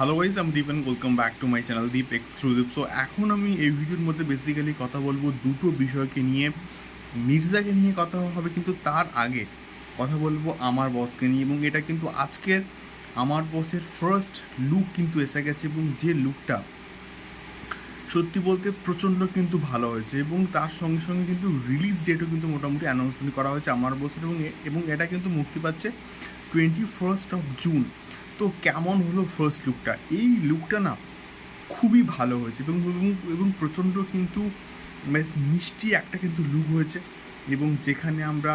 Hello guys আমি Deep and welcome back to my channel Deep exclusive so এখন আমি এই ভিডিওর মধ্যে বেসিক্যালি কথা বলব দুটো বিষয়কে নিয়ে। মির্জাকে নিয়ে কথা হবে কিন্তু তার আগে কথা বলব আমার বসকে নিয়ে এবং এটা কিন্তু আজকের আমার বসের ফার্স্ট লুক কিন্তু এসে গেছে এবং যে লুকটা সত্যি বলতে প্রচণ্ড কিন্তু ভালো হয়েছে এবং তার সঙ্গে সঙ্গে কিন্তু রিলিজ ডেটও কিন্তু মোটামুটি অ্যানাউন্সমেন্ট করা হয়েছে আমার বছর এবং এবং এটা কিন্তু মুক্তি পাচ্ছে টোয়েন্টি ফার্স্ট অফ জুন তো কেমন হলো ফার্স্ট লুকটা এই লুকটা না খুবই ভালো হয়েছে এবং, এবং- প্রচণ্ড কিন্তু বেশ মিষ্টি একটা কিন্তু লুক হয়েছে এবং যেখানে আমরা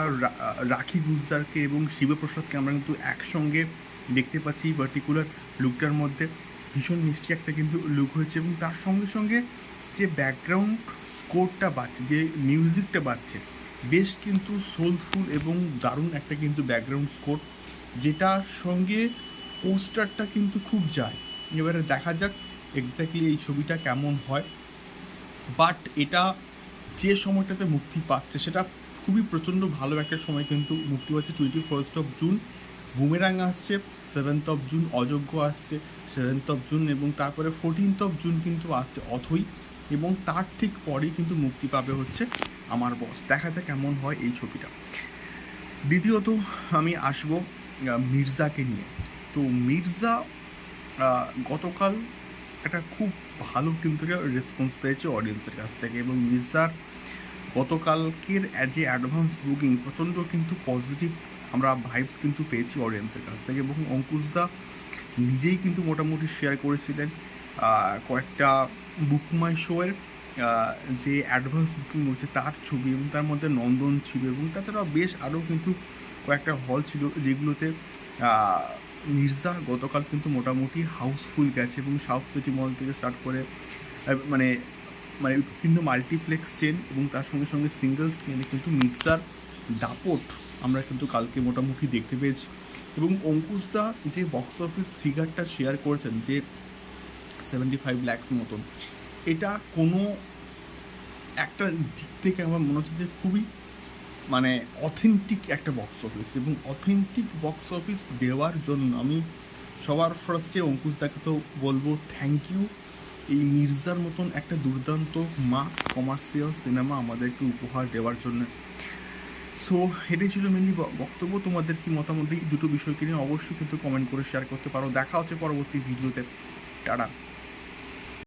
রাখি গুলজারকে এবং শিবপ্রসাদকে আমরা কিন্তু একসঙ্গে দেখতে পাচ্ছি পার্টিকুলার লুকটার মধ্যে। ভীষণ মিষ্টি একটা কিন্তু লুক হয়েছে এবং তার সঙ্গে সঙ্গে যে ব্যাকগ্রাউন্ড স্কোরটা বাজছে যে মিউজিকটা বাজছে বেশ কিন্তু সোলফুল এবং দারুণ একটা কিন্তু ব্যাকগ্রাউন্ড স্কোর যেটার সঙ্গে পোস্টারটা কিন্তু খুব যায়। এবারে দেখা যাক এক্স্যাক্টলি এই ছবিটা কেমন হয়। বাট এটা যে সময়টাতে মুক্তি পাচ্ছে, সেটা খুবই প্রচণ্ড ভালো একটা সময় কিন্তু মুক্তি পাচ্ছে। Twenty first of June Boomerang আসছে সেভেন্থ অফ জুন অযোগ্য আসছে সেভেন্থ অফ জুন এবং তারপরে ফোরটিন্থ অফ জুন কিন্তু আসছে অথই এবং তার ঠিক পরেই কিন্তু মুক্তি পাবে হচ্ছে আমার বস দেখা যাক কেমন হয় এই ছবিটা। দ্বিতীয়ত আমি আসব মির্জাকে নিয়ে। তো মির্জা গতকাল একটা খুব ভালো কিন্তু রেসপন্স পেয়েছে অডিয়েন্সের কাছ থেকে এবং মির্জার গতকালকের যে অ্যাডভান্স বুকিং প্রচণ্ড কিন্তু পজিটিভ আমরা ভাইবস কিন্তু পেয়েছি অডিয়েন্সের কাছ থেকে এবং অঙ্কুশদা নিজেই কিন্তু মোটামুটি শেয়ার করেছিলেন কয়েকটা বুকমাই শোয়ের যে অ্যাডভান্স বুকিং হচ্ছে তার ছবি এবং তার মধ্যে নন্দন ছিল এবং তাছাড়াও বেশ আরও কিন্তু কয়েকটা হল ছিল যেগুলোতে মির্জা গতকাল কিন্তু মোটামুটি হাউসফুল গেছে এবং সাউথ সিটি মল থেকে স্টার্ট করে মানে মানে বিভিন্ন মাল্টিপ্লেক্স চেন এবং তার সঙ্গে সঙ্গে সিঙ্গল স্ক্রিনে কিন্তু মির্জার দাপট আমরা কিন্তু কালকে মোটামুটি দেখতে পেয়েছি। এবং অঙ্কুশদা যে বক্স অফিস ফিগারটা শেয়ার করেছেন যে সেভেন্টি ফাইভ ল্যাক্স মতন, এটা কোনো একটা দিক থেকে আমার মনে হচ্ছে যে খুবই মানে অথেন্টিক একটা বক্স অফিস এবং অথেন্টিক বক্স অফিস দেওয়ার জন্য আমি সবার ফার্স্টে অঙ্কুশ অঙ্কুশদাকে তো বলব থ্যাংক ইউ এই মির্জার মতন একটা দুর্দান্ত মাস কমার্শিয়াল সিনেমা আমাদেরকে উপহার দেওয়ার জন্য। সো এটাই ছিল মেনলি বক্তব্য। তোমাদের কি মতামত? এই দুটো বিষয়কে নিয়ে অবশ্যই কিন্তু কমেন্ট করে শেয়ার করতে পারো। দেখা হচ্ছে পরবর্তী ভিডিওতে টাটা।